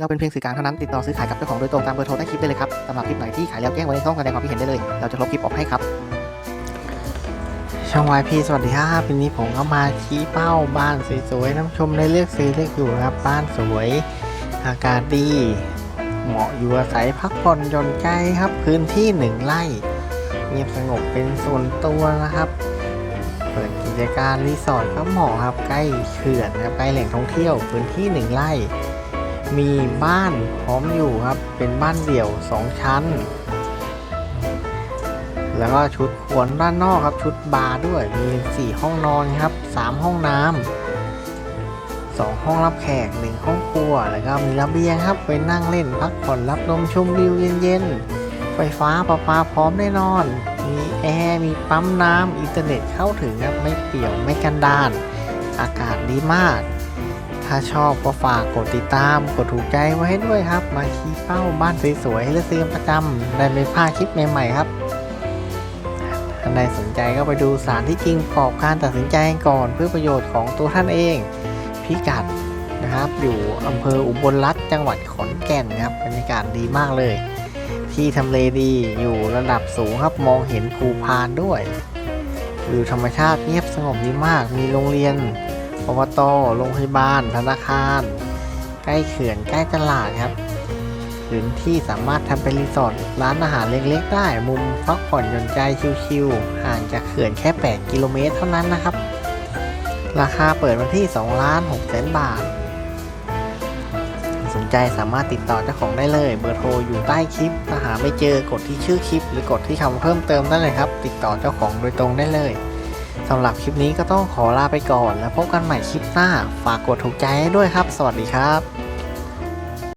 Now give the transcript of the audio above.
เราเป็นเพียงสื่อกลางเท่านั้นติดต่อซื้อขายกับเจ้าของโดยตรงตามเบอร์โทรใต้คลิปได้เลยครับสำหรับคลิปไหนที่ขายแล้วแจ้งไว้ในช่องแสดงความคิดเห็นได้เลย เราจะลบคลิปออกให้ครับ ช่องวายพีสวัสดีครับวันนี้ผมก็มาชี้เป้าบ้านสวยๆน้ำชมในเลือกซื้อเลือกอยู่ครับ บ้านสวย อากาศดี เหมาะอยู่อาศัยพักผ่อนหย่อนใจครับ พื้นที่หนึ่งไร่ เงียบสงบเป็นส่วนตัวนะครับเปิดกิจการรีสอร์ทก็เหมาะครับใกล้เขื่อนครับใกล้แหล่งท่องเที่ยวพื้นที่หนึ่งไร่ มีบ้านพร้อมอยู่ครับ เป็นบ้านเดี่ยวสองชั้น แล้วก็ชุดครัวด้านนอกครับ ชุดบาร์ด้วย มีสี่ห้องนอนครับสามห้องน้ำสองห้องรับแขกหนึ่งห้องครัว แล้วก็มีระเบียงครับ ไปนั่งเล่นพักผ่อนรับลมชมวิวเย็นๆ ไฟฟ้าประปาพร้อมแน่นอน มีแอร์ มีปั๊มน้ำ อินเทอร์เน็ตเข้าถึงครับ ไม่เปี่ยว ไม่กันดาน อากาศดีมาก ถ้าชอบก็ฝากกดติดตาม กดถูกใจไว้ให้ด้วยครับ มาชี้เป้าบ้านสวยๆให้เลือกซื้อประจำได้ไม่พลาดคลิปใหม่ๆครับท่านใดสนใจก็ไปดูสารที่จริงประกอบการตัดสินใจก่อนเพื่อประโยชน์ของตัวท่านเอง พิกัดนะครับ อยู่อำเภออุบลรัตน์จังหวัดขอนแก่นครับบรรยากาศดีมากเลย ที่ทำเลดีอยู่ระดับสูงครับมองเห็นภูพานด้วยวิวธรรมชาติเงียบสงบดีมากมีโรงเรียน อบตโรงพยาบาล ธนาคาร ใกล้เขื่อน ใกล้ตลาดครับพื้นที่สามารถทำเป็นรีสอร์ทร้านอาหารเล็กๆ ได้ มุมพักผ่อนหย่อนใจชิลๆ ห่างจากเขื่อนแค่ 8 กิโลเมตรเท่านั้นนะครับ ราคาเปิดวันที่2ล้าน6แสนบาท สนใจสามารถติดต่อเจ้าของได้เลย เบอร์โทรอยู่ใต้คลิป ถ้าหาไม่เจอกดที่ชื่อคลิป หรือกดที่คำเพิ่มเติมได้เลยครับ ติดต่อเจ้าของโดยตรงได้เลย สำหรับคลิปนี้ก็ต้องขอลาไปก่อน แล้วพบกันใหม่คลิปหน้า ฝากกดถูกใจให้ด้วยครับ สวัสดีครับ